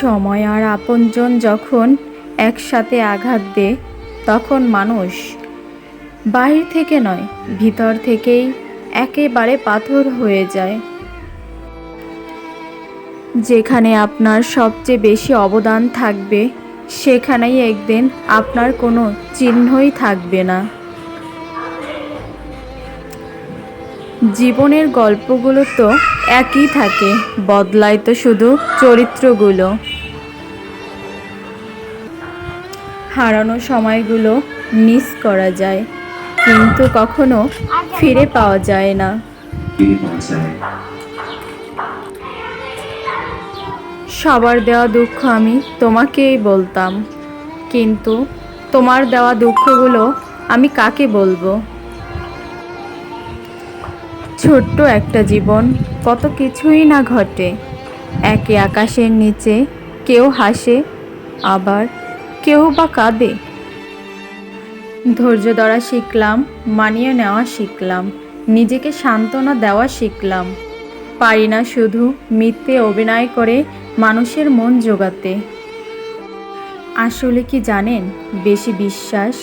সময় আর আপনজন যখন একসাথে আঘাত দেয়, তখন মানুষ বাহির থেকে নয়, ভিতর থেকেই একেবারে পাথর হয়ে যায়। যেখানে আপনার সবচেয়ে বেশি অবদান থাকবে, সেখানেই একদিন আপনার কোনো চিহ্নই থাকবে না। জীবনের গল্পগুলো তো একই থাকে, বদলায় তো শুধু চরিত্রগুলো। হারানো সময়গুলো মিস করা যায়, কিন্তু কখনো ফিরে পাওয়া যায় না। সবার দেওয়া দুঃখ আমি তোমাকেই বলতাম, কিন্তু তোমার দেওয়া দুঃখগুলো আমি কাকে বলব? ছোট্ট একটা জীবন, কত কিছুই না ঘটে। একে আকাশের নিচে কেউ হাসে, আবার কেউ বা কাঁদে। ধৈর্য ধরা শিখলাম, মানিয়ে নেওয়া শিখলাম, নিজেকে সান্ত্বনা দেওয়া শিখলাম। পারি না শুধু মিথ্যে অভিনয় করে মানুষের মন জোগাতে। আসলে কি জানেন, বেশি বিশ্বাস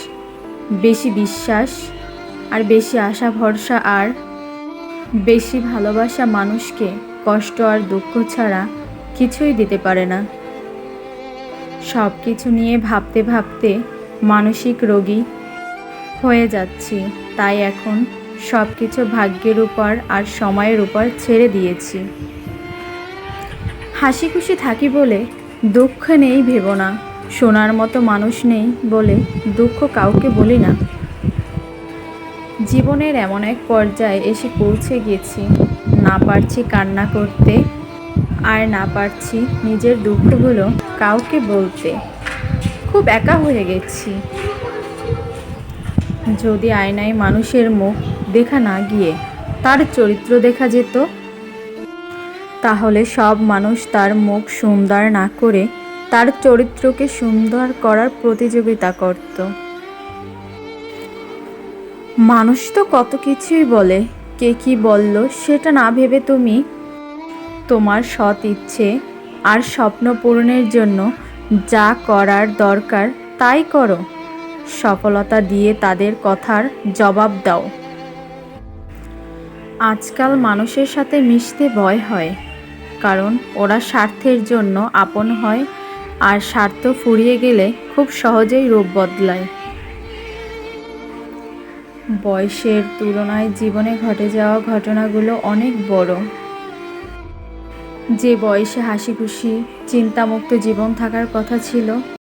বেশি বিশ্বাস আর বেশি আশা ভরসা আর বেশি ভালোবাসা মানুষকে কষ্ট আর দুঃখ ছাড়া কিছুই দিতে পারে না। সব কিছু নিয়ে ভাবতে ভাবতে মানসিক রোগী হয়ে যাচ্ছি, তাই এখন সব কিছু ভাগ্যের উপর আর সময়ের উপর ছেড়ে দিয়েছি। হাসি খুশি থাকি বলে দুঃখ নেই ভেবো না, শোনার মতো মানুষ নেই বলে দুঃখ কাউকে বলি না। জীবনের এমন এক পর্যায়ে এসে পৌঁছে গেছি। না পারছি কান্না করতে আর না পারছি নিজের দুঃখগুলো কাউকে বলতে। খুব একা হয়ে গেছি। যদি আয়নায় মানুষের মুখ দেখা না গিয়ে তার চরিত্র দেখা যেত, তাহলে সব মানুষ তার মুখ সুন্দর না করে তার চরিত্রকে সুন্দর করার প্রতিযোগিতা করত। মানুষ তো কত কিছুই বলে। কে কি বলল সেটা না ভেবে তুমি? তোমার সৎ ইচ্ছে আর স্বপ্ন পূরণের জন্য যা করার দরকার তাই করো। সফলতা দিয়ে তাদের কথার জবাব দাও। আজকাল মানুষের সাথে মিশতে ভয় হয়, কারণ ওরা স্বার্থের জন্য আপন হয় আর স্বার্থ ফুরিয়ে গেলে খুব সহজেই রূপ বদলায়। বয়সের তুলনায় জীবনে ঘটে যাওয়া ঘটনাগুলো অনেক বড়। যে বয়সে হাসি খুশি চিন্তামুক্ত জীবন থাকার কথা ছিল